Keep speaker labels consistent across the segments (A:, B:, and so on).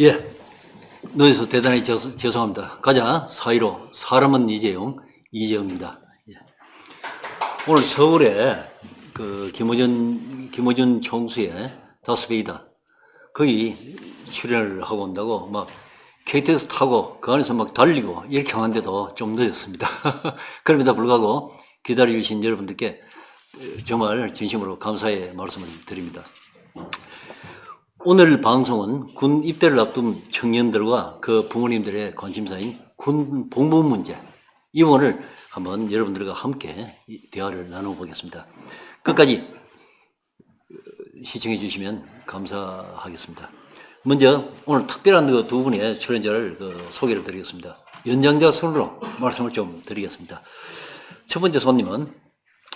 A: 예. 너에서 대단히 죄- 죄송 합니다. 가자. 사이로 사람은 이재용, 이재용입니다. 예. 오늘 서울에 그 김호준, 김호준 총수의 다스베이다. 거기 출연을 하고 온다고 막 KTX 타고 그 안에서 막 달리고 이렇게 하는데도 좀 늦었습니다. 그럼에도 불구하고 기다려주신 여러분들께 정말 진심으로 감사의 말씀을 드립니다. 오늘 방송은 군 입대를 앞둔 청년들과 그 부모님들의 관심사인 군 복무 문제 이 부분을 한번 여러분들과 함께 이 대화를 나눠보겠습니다. 끝까지 시청해 주시면 감사하겠습니다. 먼저 오늘 특별한 그두 분의 출연자를 그 소개를 드리겠습니다. 연장자 순으로 말씀을 좀 드리겠습니다. 첫 번째 손님은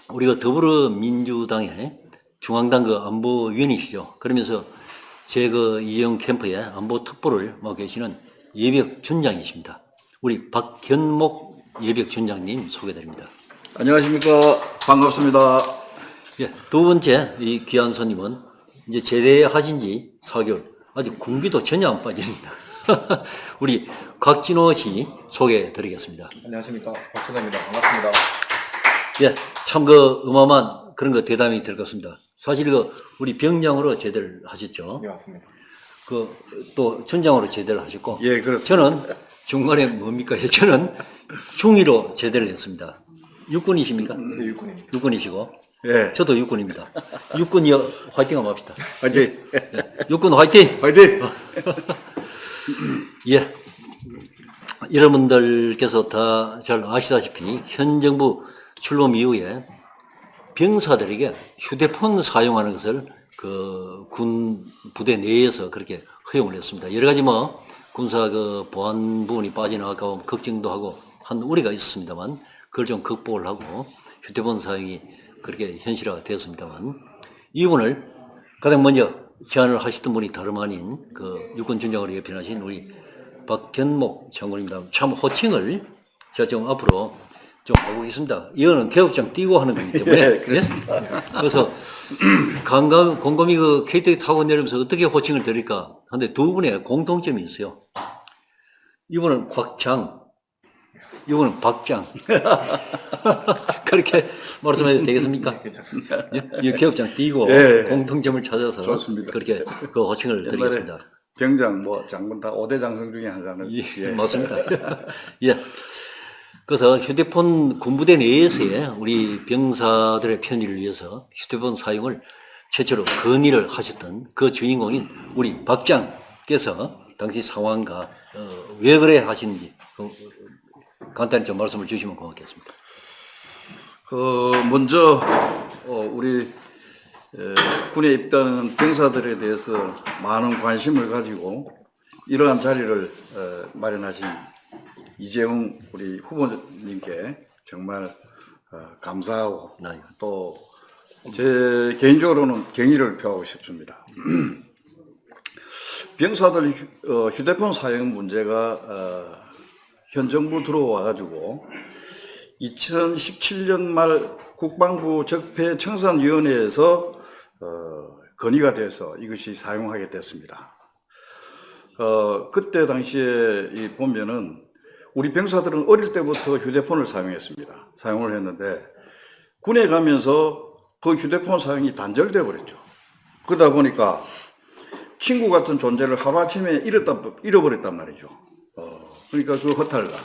A: 우리가 더불어민주당의 중앙당 그 안보위원이시죠. 그러면서 제그 이재용 캠프의 안보 특보를 맡고 계시는 예벽 준장이십니다. 우리 박현목 예벽 준장님 소개드립니다.
B: 안녕하십니까. 반갑습니다.
A: 예, 두 번째 이 귀한 손님은 이제 제대하신 지 4개월 아직 군기도 전혀 안 빠집니다. 우리 곽진호 씨 소개해 드리겠습니다.
C: 안녕하십니까 박준호입니다 반갑습니다
A: 예, 참 그 어마어마한 그런 거 대담이 될 것 같습니다. 사실 그 우리 병장으로 제대를 하셨죠.
C: 네 맞습니다
A: 그 또 전장으로 제대를 하셨고
B: 예, 그렇습니다.
A: 저는 중간에 뭡니까? 저는 중위로 제대를 했습니다. 육군이십니까?
C: 네 육군입니다
A: 육군이시고
B: 예.
A: 저도 육군입니다. 육군이 화이팅 한번 합시다.
B: 화이팅.
A: 육군 화이팅!
B: 화이팅.
A: 예. 여러분들께서 다 잘 아시다시피 현 정부 출범 이후에 병사들에게 휴대폰 사용하는 것을 그 군 부대 내에서 그렇게 허용을 했습니다. 여러 가지 뭐 군사 그 보안 부분이 빠져나갈까 봐 걱정도 하고 한 우려가 있었습니다만 그걸 좀 극복을 하고 휴대폰 사용이 그렇게 현실화가 되었습니다만 이 부분을 가장 먼저 제안을 하셨던 분이 다름 아닌 그 육군 준장으로 예편하신 우리 박견목 장군입니다. 참 호칭을 제가 좀 앞으로 좀 하고 있습니다. 이거는 개업장 띄고 하는 거기 때문에. 예? 그래서 강감, 곰곰이 그 KTX 타고 내리면서 어떻게 호칭을 드릴까 하는데 두 분의 공통점이 있어요. 이분은 곽장, 이분은 박장. 그렇게 말씀해도 되겠습니까?
C: 괜찮습니다
A: 예? 이 개업장 띄고
B: 예.
A: 공통점을 찾아서
B: 좋습니다.
A: 그렇게 그 호칭을 드리겠습니다.
B: 병장 뭐 장군 다 5대 장성 중에 하나는
A: 예,
B: 예.
A: 맞습니다. 예. 그래서 휴대폰 군부대 내에서의 우리 병사들의 편의를 위해서 휴대폰 사용을 최초로 건의를 하셨던 그 주인공인 우리 박장께서 당시 상황과 어, 왜 그래 하시는지 그, 간단히 좀 말씀을 주시면 고맙겠습니다.
B: 그 먼저 어, 우리 에, 군에 입대하는 병사들에 대해서 많은 관심을 가지고 이러한 자리를 어, 마련하신 이재용 우리 후보님께 정말 어, 감사하고
A: 네.
B: 또제 개인적으로는 경의를 표하고 싶습니다. 병사들 휴, 어, 휴대폰 사용 문제가 어, 현 정부 들어와 가지고 2017년 말 국방부 적폐 청산위원회에서 어, 건의가 돼서 이것이 사용하게 됐습니다. 어, 그때 당시에 이 보면은 우리 병사들은 어릴 때부터 휴대폰을 사용했습니다. 사용을 했는데 군에 가면서 그 휴대폰 사용이 단절돼 버렸죠. 그러다 보니까 친구 같은 존재를 하루아침에 잃었다, 잃어버렸단 말이죠. 어, 그러니까 그 허탈감,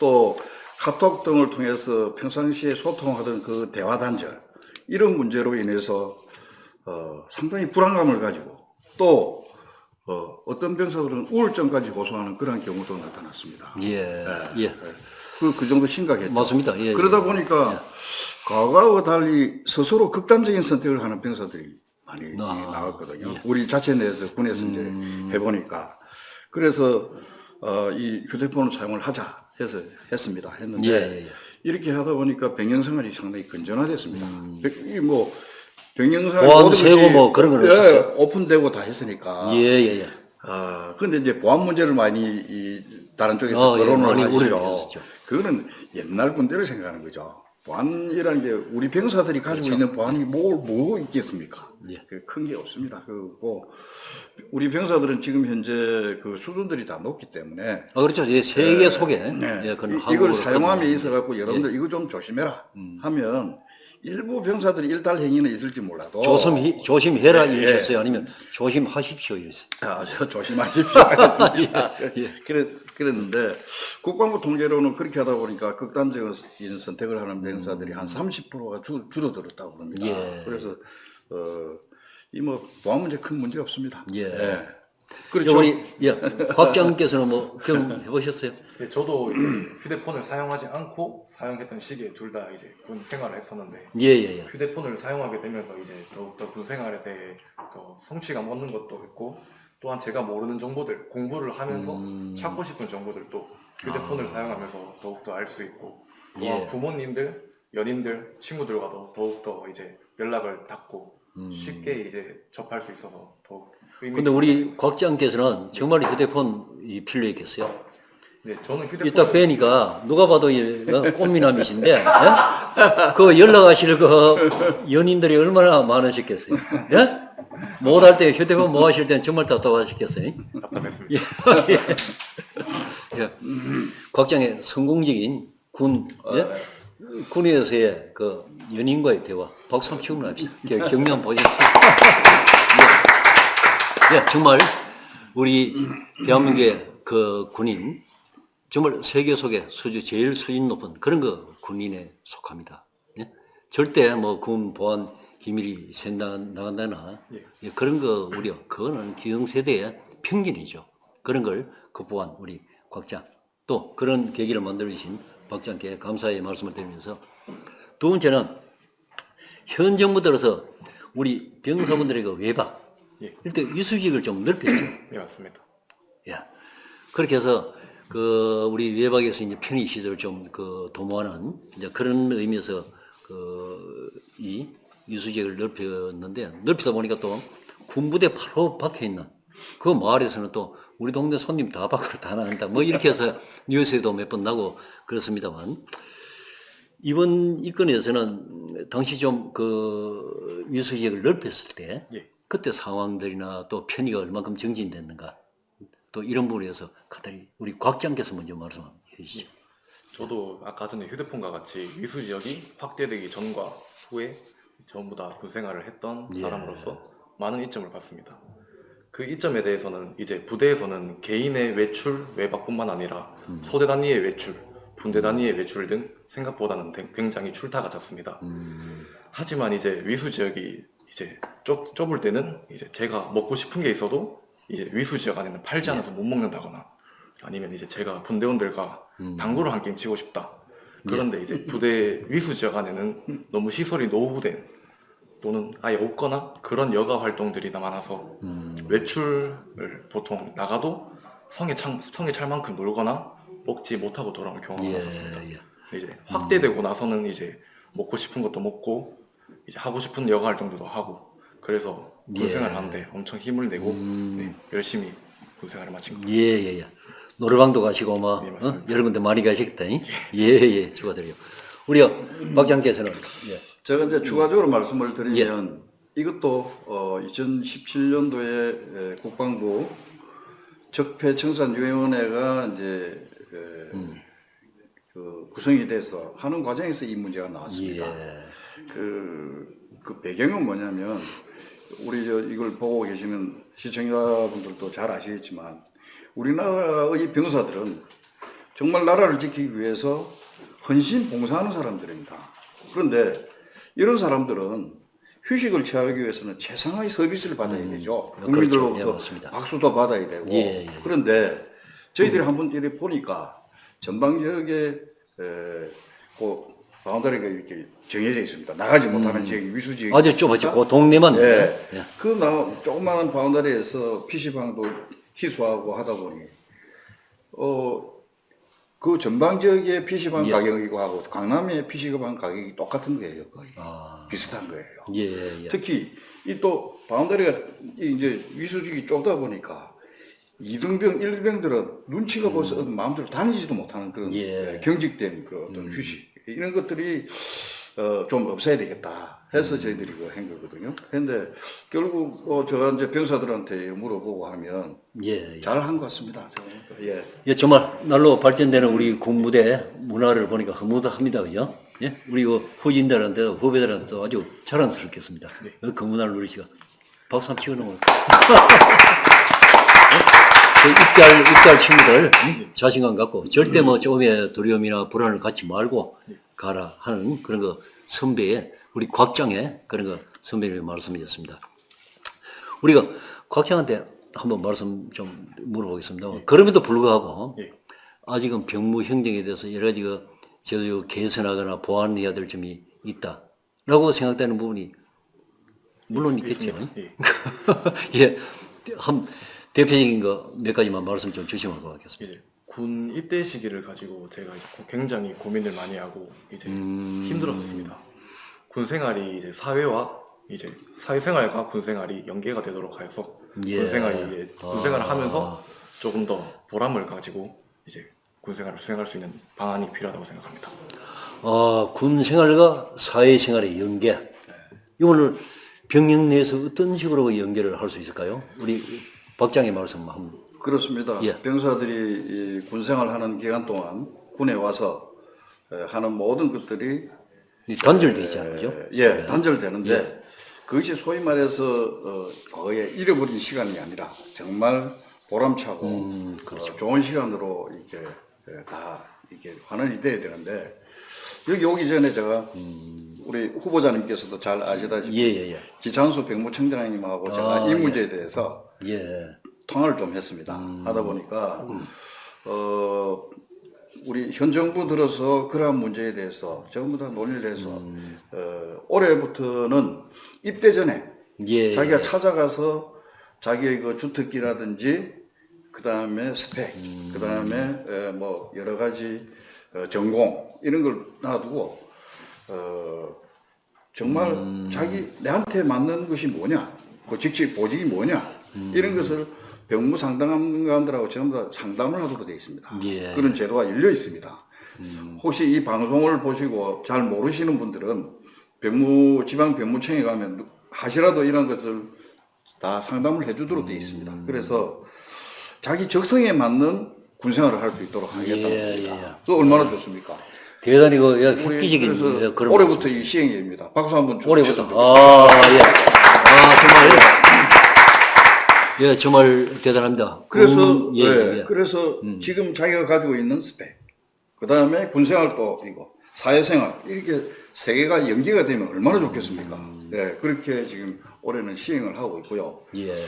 B: 또 카톡 등을 통해서 평상시에 소통하던 그 대화 단절, 이런 문제로 인해서 어, 상당히 불안감을 가지고 또 어, 어떤 병사들은 우울증까지 호소하는 그런 경우도 나타났습니다.
A: 예, 예.
B: 그, 그 정도 심각했죠.
A: 맞습니다. 예,
B: 그러다
A: 예.
B: 보니까 과거와 달리 스스로 극단적인 선택을 하는 병사들이 많이
A: 아,
B: 나왔거든요. 우리 자체 내에서 군에서 이제 해보니까 그래서 어, 이 휴대폰을 사용을 하자 해서 했습니다. 했는데
A: 예, 예, 예.
B: 이렇게 하다 보니까 병영 생활이 상당히 건전화됐습니다. 이뭐 병영 생활
A: 음. 보안 세고 뭐 그런 건
B: 예,
A: 없었어요?
B: 오픈되고 다 했으니까
A: 예, 예, 예.
B: 아, 근데 이제 보안 문제를 많이 이 다른 쪽에서
A: 어, 예,
B: 거론을
A: 많이
B: 하시죠.
A: 했었죠.
B: 그거는 옛날 군대를 생각하는 거죠. 보안이라는 게 우리 병사들이 가지고
A: 그렇죠.
B: 있는 보안이 뭐, 뭐 있겠습니까?
A: 예.
B: 큰 게 없습니다. 그리고 우리 병사들은 지금 현재 그 수준들이 다 높기 때문에
A: 아, 그렇죠. 예, 세계 속에
B: 네.
A: 예, 그건
B: 이- 이걸 사용함에 있어 갖고 여러분들 이거 좀 조심해라
A: 음.
B: 하면 일부 병사들이 일탈 행위는 있을지 몰라도
A: 조심 조심해라
B: 예,
A: 이러셨어요. 아니면 조심하십시오 이랬어요.
B: 아, 저 조심하십시오. 하겠습니다.
A: 예.
B: 그랬, 그랬는데 국방부 통계로는 그렇게 하다 보니까 극단적인 선택을 하는 병사들이 한 30%가 줄, 줄어들었다고 합니다.
A: 예.
B: 그래서 어, 이뭐 보안 문제 큰 문제 없습니다.
A: 예.
B: 그렇죠.
A: 우리 예, 곽장께서는 뭐 경험해 보셨어요?
C: 네, 저도 휴대폰을 사용하지 않고 사용했던 시기에 둘 다 이제 군 생활을 했었는데
A: 예, 예, 예.
C: 휴대폰을 사용하게 되면서 이제 더욱더 군 생활에 대해 더 성취감 얻는 것도 있고 또한 제가 모르는 정보들 공부를 하면서
A: 음.
C: 찾고 싶은 정보들도 휴대폰을
A: 아.
C: 사용하면서 더욱더 알 수 있고 또한
A: 예.
C: 부모님들, 연인들, 친구들과도 더욱더 이제 연락을 닿고
A: 음.
C: 쉽게 이제 접할 수 있어서 더욱
A: 근데 우리 곽장께서는 정말 휴대폰이 필요했겠어요.
C: 네, 저는 휴대폰
A: 이따 뵈니까 누가 봐도 이, 어, 꽃미남이신데 예? 그 연락하실 그 연인들이 얼마나 많으셨겠어요. 예? 못할 때 휴대폰 못 하실 때는 정말 답답하셨겠어요.
C: 답답했습니다.
A: 예. 곽장의 성공적인 군 예?
C: 아, 네.
A: 군에서의 그 연인과의 대화 박수 한번 치고 합시다. 경련 보십시오. 예. 예, 정말 우리 대한민국의 그 군인 정말 세계 속에 수주 제일 수준 높은 그런 그 군인에 속합니다. 예? 절대 뭐 군 보안 기밀이 샌다 나간다나
C: 예.
A: 예, 그런 거 우려 그거는 기성 세대의 편견이죠. 그런 걸 극복한 우리 곽장 또 그런 계기를 만들어 주신 박장께 감사의 말씀을 드리면서 두 번째는 현 정부 들어서 우리 병사분들의 그 외박
C: 예.
A: 일단 위수직을 좀 넓혔죠.
C: 네, 맞습니다.
A: 예. 그렇게 해서 그 우리 외박에서 이제 편의 시설을 좀 그 도모하는 이제 그런 의미에서 그이 유수직을 넓혔는데 넓히다 보니까 또 군부대 바로 박혀 있는 그 마을에서는 또 우리 동네 손님 다 밖으로 다 나간다 뭐 이렇게 해서 뉴스에도 몇 번 나고 그렇습니다만 이번 이건에서는 당시 좀 그 유수직을 넓혔을 때
C: 예.
A: 그때 상황들이나 또 편의가 얼마큼 정진됐는가 또 이런 부분에서 가다리 우리 곽장께서 먼저 말씀해 주시죠.
C: 저도 아까 전에 휴대폰과 같이 위수 지역이 확대되기 전과 후에 전부 다 군 생활을 했던
A: 예.
C: 사람으로서 많은 이점을 봤습니다. 그 이점에 대해서는 이제 부대에서는 개인의 외출, 외박뿐만 아니라
A: 음.
C: 소대 단위의 외출, 분대 단위의 외출 등 생각보다는 대- 굉장히 출타가 잦습니다.
A: 음,
C: 하지만 이제 위수 지역이 이제 좁, 좁을 때는 이제 제가 먹고 싶은 게 있어도 이제 위수 지역 안에는 팔지 않아서 못 먹는다거나 아니면 이제 제가 분대원들과
A: 음.
C: 당구를 한 게임 치고 싶다. 그런데 이제 부대 위수 지역 안에는 너무 시설이 노후된 또는 아예 없거나 그런 여가 활동들이 많아서
A: 음,
C: 외출을 보통 나가도 성에 찰, 성에 찰 만큼 놀거나 먹지 못하고 돌아오는 경우가
A: 예,
C: 많았었습니다.
A: 예.
C: 이제 확대되고 나서는 이제 먹고 싶은 것도 먹고 이제 하고 싶은 여가 활동도 하고 그래서
A: 예.
C: 군생활 하는데 엄청 힘을 내고
A: 음.
C: 네, 열심히 군생활을 마친 것
A: 예,
C: 같습니다.
A: 예, 예. 노래방도 가시고 뭐
C: 예,
A: 어?
C: 맞습니다.
A: 여러 군데 많이 가셨다. 예, 예, 축하드려요. 우리 박장께서는 예.
B: 제가 이제 추가적으로 말씀을 드리면 이것도 어, 2017년도에 국방부 적폐청산위원회가 이제 에,
A: 음.
B: 그 구성이 돼서 하는 과정에서 이 문제가 나왔습니다.
A: 예.
B: 그, 그 배경은 뭐냐면 우리 저 이걸 보고 계시는 시청자분들도 잘 아시겠지만 우리나라의 병사들은 정말 나라를 지키기 위해서 헌신 봉사하는 사람들입니다. 그런데 이런 사람들은 휴식을 취하기 위해서는 최상의 서비스를 받아야 되죠.
A: 그렇죠.
B: 국민들로부터
A: 예, 맞습니다.
B: 박수도 받아야 되고.
A: 예, 예.
B: 그런데 저희들이 한번 이렇게 보니까 전방 지역에 에, 그 바운더리가 이렇게 정해져 있습니다. 나가지 못하는 지역이 위수 지역이
A: 음. 아주 좁았죠. 그 동네만.
B: 예.
A: 예.
B: 그 나, 조그마한 바운더리에서 PC방도 희수하고 하다 보니, 어, 그 전방 지역의 PC방
A: 예.
B: 가격이고 하고 강남의 PC방 가격이 똑같은 거예요. 거의.
A: 아,
B: 비슷한 거예요.
A: 예, 예.
B: 특히 이 또 바운더리가 이제 위수직이 좁다 보니까 이등병, 일병들은 눈치가 벌써 마음대로 다니지도 못하는 그런
A: 예.
B: 예, 경직된 그 어떤
A: 음.
B: 휴식 이런 것들이 어, 좀 없애야 되겠다 해서 저희들이 그거 한 거거든요. 근데 결국 뭐 제가 이제 병사들한테 물어보고 하면
A: 예, 예.
B: 잘 한 것 같습니다. 저는. 예.
A: 예, 정말 날로 발전되는 우리 군부대 문화를 보니까 흐뭇합니다, 그죠? 예, 우리 그 후진들한테도 후배들한테도 아주 자랑스럽겠습니다. 그 문화를 누리시가 박수 한번 치워놓고. 그 입대할, 입대할 친구들 음, 자신감 갖고 절대 뭐 조금의 두려움이나 불안을 갖지 말고 가라 하는 그런 거 선배의 우리 곽장의 그런 거 선배님의 말씀이었습니다. 우리가 곽장한테 한번 말씀 좀 물어보겠습니다. 그럼에도 불구하고
C: 예.
A: 아직은 병무 행정에 대해서 여러 가지 그 제도 개선하거나 보완해야 될 점이 있다라고 생각되는 부분이 물론 있겠죠.
C: 예.
A: 예, 한 대표적인 거 몇 가지만 말씀 좀 주시면 고맙겠습니다.
C: 이제 군 입대 시기를 가지고 제가 이제 고- 굉장히 고민을 많이 하고 이제
A: 음.
C: 힘들었습니다. 군 생활이 이제 사회와 이제 사회 생활과 군 생활이 연계가 되도록 하여서
A: 예.
C: 군 생활이 이제 군
A: 아.
C: 생활을 하면서 조금 더 보람을 가지고 이제 군 생활을 수행할 수 있는 방안이 필요하다고 생각합니다.
A: 아, 군 생활과 사회 생활의 연계. 이거를 병력 내에서 어떤 식으로 연계를 할 수 있을까요? 우리 박장의 말씀 한번.
B: 그렇습니다.
A: 예.
B: 병사들이 이 군생활하는 기간 동안 군에 와서 에, 하는 모든 것들이
A: 이 단절돼 있잖아요, 그죠?
B: 예, 단절되는데 그것이 소위 말해서 어, 과거에 잃어버린 시간이 아니라 정말 보람차고
A: 음, 그렇죠.
B: 어, 좋은 시간으로 이렇게 예, 다 이렇게 환원이 돼야 되는데 여기 오기 전에 제가 우리 후보자님께서도 잘 아시다시피
A: 음. 예, 예, 예.
B: 기창수 병무청장님하고 제가
A: 아,
B: 이
A: 예.
B: 문제에 대해서
A: 예.
B: 통화를 좀 했습니다. 하다 보니까 어 우리 현 정부 들어서 그러한 문제에 대해서 전부 다 논의를 해서 어, 올해부터는 입대 전에
A: 예.
B: 자기가
A: 예.
B: 찾아가서 자기의 그 주특기라든지 그 다음에 스펙, 그 다음에 뭐 여러 가지 어, 전공 이런 걸 놔두고 어, 정말 자기 내한테 맞는 것이 뭐냐, 그 직책 보직이 뭐냐 이런 것을 병무 상담관들하고 전부 다 상담을 하도록 되어 있습니다.
A: 예.
B: 그런 제도가 열려 있습니다. 혹시 이 방송을 보시고 잘 모르시는 분들은 병무 지방 병무청에 가면 누- 하시라도 이런 것을 다 상담을 해주도록 되어 있습니다. 그래서 자기 적성에 맞는 군생활을 할 수 있도록 하겠다는
A: 예,
B: 겁니다.
A: 예, 예.
B: 그 얼마나 좋습니까?
A: 대단히 그 예,
B: 우리
A: 획기적인
B: 그래서
A: 예, 그런
B: 올해부터 이 시행입니다. 박수 한번 주-
A: 올해부터. 아, 예. 아, 정말. 예, 정말 대단합니다.
B: 그래서
A: 음, 예,
B: 네,
A: 예.
B: 그래서 지금 자기가 가지고 있는 스펙, 그 다음에 군생활도 이거 사회생활 이렇게 세 개가 연계가 되면 얼마나 좋겠습니까?
A: 음.
B: 네, 그렇게 지금 올해는 시행을 하고 있고요.
A: 예.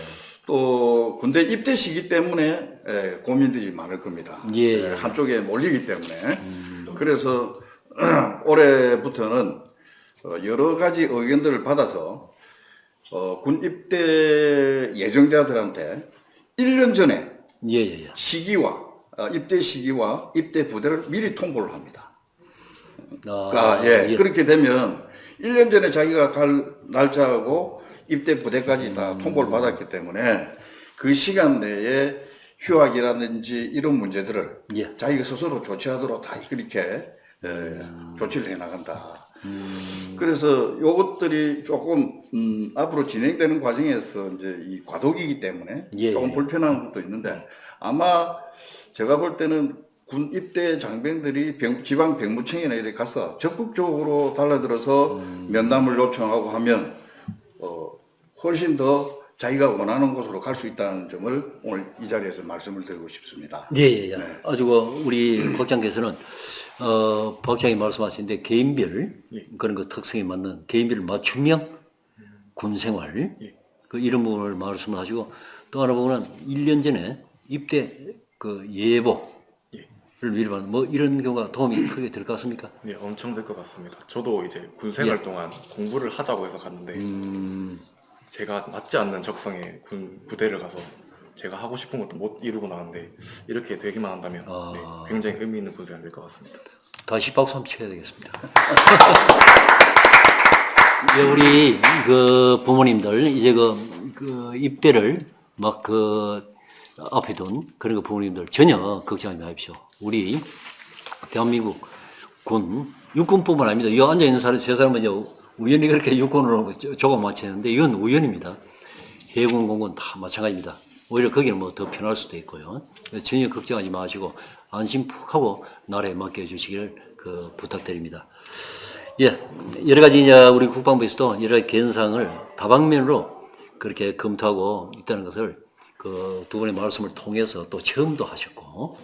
B: 또 군대 입대 시기 때문에 예, 고민들이 많을 겁니다.
A: 예. 음.
B: 예, 한쪽에 몰리기 때문에 그래서 올해부터는 어, 여러 가지 의견들을 받아서 어, 군 입대 예정자들한테 1년 전에
A: 예, 예, 예.
B: 시기와 어, 입대 시기와 입대 부대를 미리 통보를 합니다.
A: 아,
B: 아, 예. 그렇게 되면 1년 전에 자기가 갈 날짜하고 입대 부대까지 다 통보를 받았기 때문에 그 시간 내에 휴학이라든지 이런 문제들을
A: 예.
B: 자기가 스스로 조치하도록 다 그렇게 에, 조치를 해 나간다. 그래서 요것들이 조금 음, 앞으로 진행되는 과정에서 이제 이 과도기이기 때문에
A: 예,
B: 조금
A: 예.
B: 불편한 것도 있는데 아마 제가 볼 때는 군 입대 장병들이 병- 지방 병무청이나 이렇게 가서 적극적으로 달라들어서
A: 음.
B: 면담을 요청하고 하면 어, 훨씬 더 자기가 원하는 곳으로 갈 수 있다는 점을 오늘 이 자리에서 말씀을 드리고 싶습니다.
A: 예, 예, 예.
B: 네.
A: 아주 그 우리 박장께서는 어, 박장이 말씀하신데 개인별
C: 예.
A: 그런 그 특성에 맞는 개인별 맞춤형 군생활
C: 예.
A: 그 이런 부분을 말씀하시고 또 하나 보면 1년 전에 입대 그 예보 를
C: 예.
A: 받는 뭐 이런 경우가 도움이 크게 될 것 같습니까?
C: 네, 엄청 될 것 같습니다. 저도 이제 군 생활 동안 공부를 하자고 해서 갔는데
A: 예. 음,
C: 제가 맞지 않는 적성의 군 부대를 가서 제가 하고 싶은 것도 못 이루고 나왔는데 이렇게 되기만 한다면
A: 아.
C: 네, 굉장히 의미 있는 군 생활 될것 같습니다.
A: 다시 박수 한번 쳐야 되겠습니다. 예, 우리 그 부모님들 이제 그, 그 입대를 막 그 앞에 둔 그런 그 부모님들 전혀 걱정하지 마십시오. 우리 대한민국 군, 육군뿐만 아닙니다. 이 앉아 있는 사람 세 사람은 우연히 그렇게 육군으로 조금 맞췄는데 이건 우연입니다. 해군, 공군 다 마찬가지입니다. 오히려 거기는 뭐 더 편할 수도 있고요. 전혀 걱정하지 마시고 안심 푹 하고 나라에 맡겨 주시기를 그 부탁드립니다. 예, 여러 가지 이제 우리 국방부에서도 여러 가지 개선사항을 다방면으로 그렇게 검토하고 있다는 것을 그 두 분의 말씀을 통해서 또 체험도 하셨고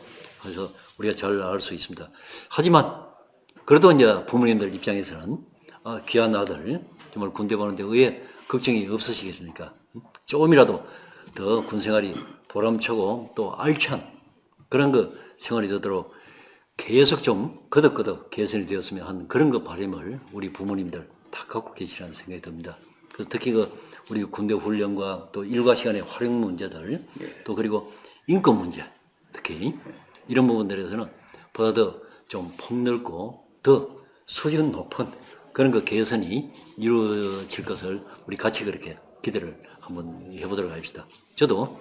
A: 그래서 우리가 잘 알 수 있습니다. 하지만 그래도 이제 부모님들 입장에서는 아, 귀한 아들 정말 군대 보는데 왜 걱정이 없으시겠습니까? 조금이라도 더 군생활이 보람차고 또 알찬 그런 그 생활이 되도록 계속 좀 거듭거듭 개선이 되었으면 하는 그런 그 바람을 우리 부모님들 다 갖고 계시라는 생각이 듭니다. 그래서 특히 그 우리 군대 훈련과 또 일과 시간의 활용 문제들 또 그리고 인권 문제 특히 이런 부분들에서는 보다 더 좀 폭넓고 더 수준 높은 그런 그 개선이 이루어질 것을 우리 같이 그렇게 기대를 한번 해보도록 합시다. 저도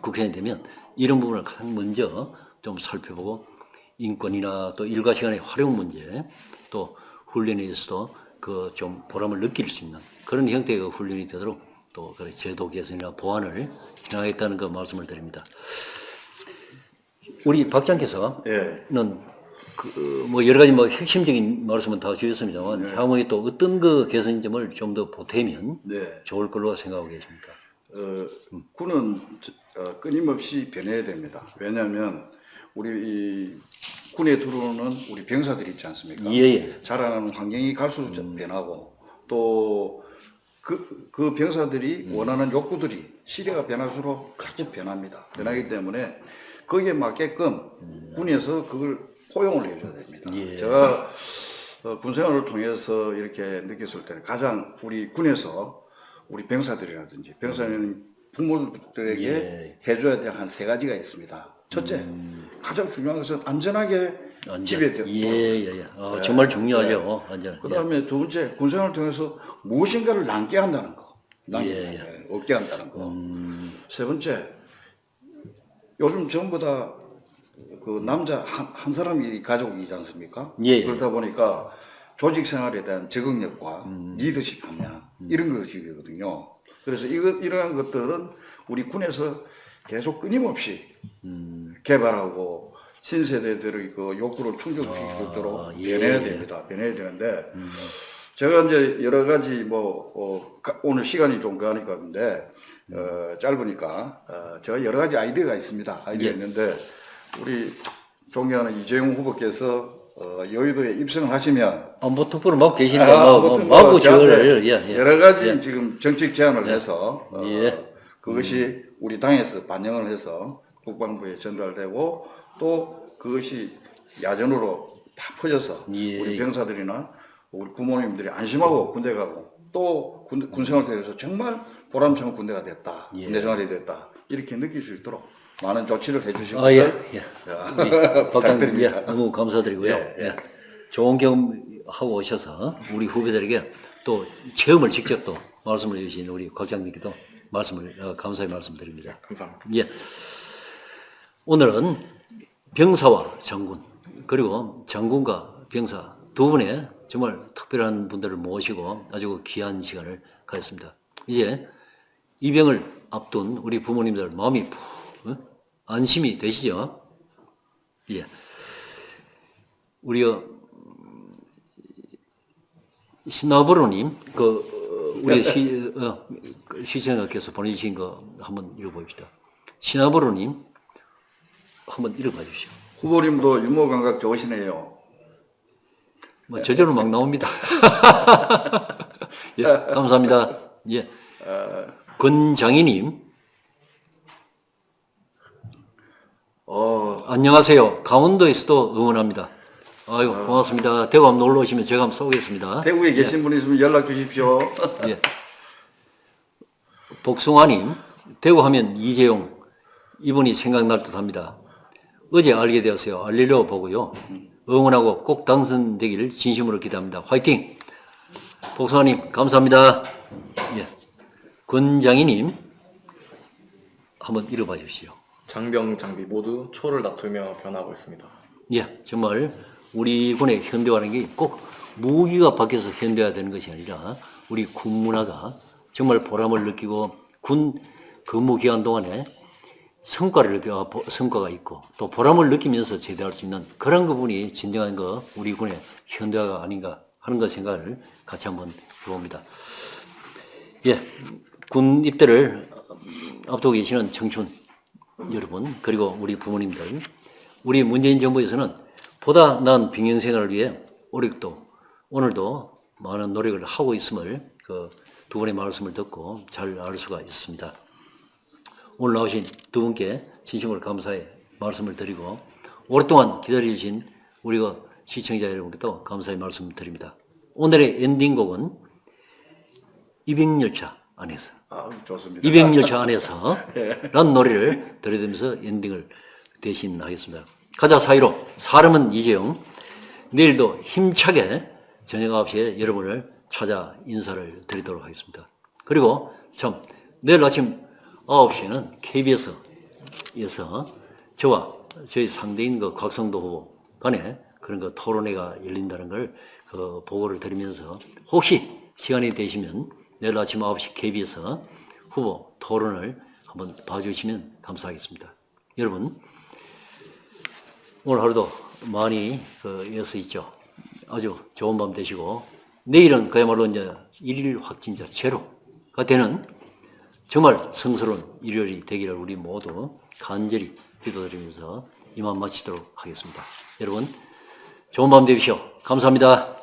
A: 국회의원이 되면 이런 부분을 가장 먼저 좀 살펴보고 인권이나 또 일과 시간의 활용 문제 또 훈련에 있어서도 그 좀 보람을 느낄 수 있는 그런 형태의 그 훈련이 되도록 또그 제도 개선이나 보완을 해나가겠다는 그 말씀을 드립니다. 우리 박장께서는
B: 예.
A: 그 뭐 여러 가지 뭐 핵심적인 말씀은 다 주셨습니다만 향후에 또 어떤 그 개선점을 좀 더 보태면
B: 네.
A: 좋을 걸로 생각하고 계십니까?
B: 어, 군은 저- 어, 끊임없이 변해야 됩니다. 왜냐하면 우리 이 군에 들어오는 우리 병사들이 있지 않습니까?
A: 예 예.
B: 자라나는 환경이 갈수록 좀 변하고 또 그, 그 병사들이 원하는 욕구들이 시대가 변할수록 자꾸 변합니다. 변하기 때문에 거기에 맞게끔 군에서 그걸 포용을 해줘야 됩니다.
A: 예.
B: 제가 어, 군생활을 통해서 이렇게 느꼈을 때는 가장 우리 군에서 우리 병사들이라든지 병사님 부모들에게
A: 예.
B: 해줘야 될 한 세 가지가 있습니다. 첫째, 가장 중요한 것은 안전하게
A: 안전.
B: 집에 들
A: 예예예. 아,
B: 네.
A: 정말 중요하죠. 안전.
B: 그 다음에 두 번째, 군생활을 통해서 무엇인가를 남게 한다는 거. 남게,
A: 예, 예.
B: 예, 없게 한다는 거.
A: 음,
B: 세 번째, 요즘 전부 다 그 남자 한, 한 사람이 가족이지 않습니까?
A: 예, 예.
B: 그러다 보니까 조직 생활에 대한 적응력과
A: 음.
B: 리더십 함량 이런 것이거든요. 그래서 이거, 이러한 것들은 우리 군에서 계속 끊임없이
A: 음,
B: 개발하고 신세대들의 그 욕구를 충족시킬 수 있도록
A: 아, 예,
B: 변해야
A: 예.
B: 됩니다. 변해야 되는데 제가 이제 여러 가지 뭐 어, 가- 오늘 시간이 좀 가니까 근데 어, 짧으니까 어, 제가 여러 가지 아이디어가 있습니다. 아이디어
A: 예.
B: 있는데 우리 존경하는 이재용 후보께서 어, 여의도에 입성을 하시면
A: 아, 뭐 특보를 맡고 계시니까
B: 아,
A: 뭐, 뭐,
B: 뭐
A: 저를 예, 예.
B: 여러 가지
A: 예.
B: 지금 정책 제안을 해서 어,
A: 예.
B: 그것이 우리 당에서 반영을 해서 국방부에 전달되고 또 그것이 야전으로 다 퍼져서
A: 예.
B: 우리 병사들이나 우리 부모님들이 안심하고 군대 가고 또 군, 군 생활 되어서 정말 보람찬 군대가 됐다
A: 예.
B: 군대 생활이 됐다 이렇게 느낄 수 있도록 많은 조치를 해주시고
A: 아, 예, 예.
B: 자,
A: 우리 박장님, 예. 너무 감사드리고요.
B: 예, 예.
A: 예. 좋은 경험 하고 오셔서 우리 후배들에게 또 체험을 직접 또 말씀을 해주신 우리 곽장님께도 말씀을, 어, 감사의 말씀드립니다.
C: 감사합니다.
A: 예. 오늘은 병사와 장군, 그리고 장군과 병사 두 분의 정말 특별한 분들을 모시고 아주 귀한 시간을 가졌습니다. 이제 입영을 앞둔 우리 부모님들 마음이 푹 어? 안심이 되시죠? 예. 우리 어, 신나버로님, 그 어, 우리 시, 어, 그 시청자께서 보내주신 거 한번 읽어봅시다. 신나버로님, 한번 읽어봐 주시오.
B: 후보님도 유머 감각 좋으시네요.
A: 뭐 저절로 막 나옵니다. 예, 감사합니다. 예. 권장희님,
B: 어,
A: 안녕하세요. 강원도에서도 응원합니다. 아유, 고맙습니다. 대구 한번 놀러 오시면 제가 한번 쏘겠습니다.
B: 대구에 계신 분 있으면 연락 주십시오.
A: 예. 복숭아님, 대구 하면 이재용, 이분이 생각날 듯 합니다. 어제 알게 되었어요. 알리려 보고요. 응원하고 꼭 당선되기를 진심으로 기대합니다. 화이팅! 복숭아님, 감사합니다. 예. 권장희님, 한번 읽어봐 주시오.
C: 장병 장비 모두 초를 다투며 변하고 있습니다.
A: 예, 정말 우리 군의 현대화라는 게 꼭 무기가 바뀌어서 현대화 되는 것이 아니라 우리 군 문화가 정말 보람을 느끼고 군 근무 기간 동안에 성과를 느껴 성과가 있고 또 보람을 느끼면서 제대할 수 있는 그런 부분이 진정한 거 우리 군의 현대화가 아닌가 하는 것 생각을 같이 한번 해봅니다. 예, 군 입대를 앞두고 계시는 청춘 여러분 그리고 우리 부모님들 우리 문재인 정부에서는 보다 나은 병행 생활을 위해 오늘도 오늘도 많은 노력을 하고 있음을 그 두 분의 말씀을 듣고 잘 알 수가 있습니다. 오늘 나오신 두 분께 진심으로 감사의 말씀을 드리고 오랫동안 기다려주신 우리가 시청자 여러분께도 감사의 말씀을 드립니다. 오늘의 엔딩곡은 이백열차 안에서
B: 아, 좋습니다.
A: 200열차 안에서 라는 노래를 들으면서 엔딩을 대신하겠습니다. 가자 사이로 사람은 이재용 내일도 힘차게 저녁 9시에 여러분을 찾아 인사를 드리도록 하겠습니다. 그리고 참 내일 아침 9시에는 KBS에서 저와 저희 상대인 그 곽성도 후보 간에 그런 그 토론회가 열린다는 걸 그 보고를 드리면서 혹시 시간이 되시면 내일 아침 9시 KBS 후보 토론을 한번 봐주시면 감사하겠습니다. 여러분 오늘 하루도 많이 그 이어서 있죠. 아주 좋은 밤 되시고 내일은 그야말로 이제 일일 확진자 제로가 되는 정말 성스러운 일요일이 되기를 우리 모두 간절히 기도드리면서 이만 마치도록 하겠습니다. 여러분 좋은 밤 되십시오. 감사합니다.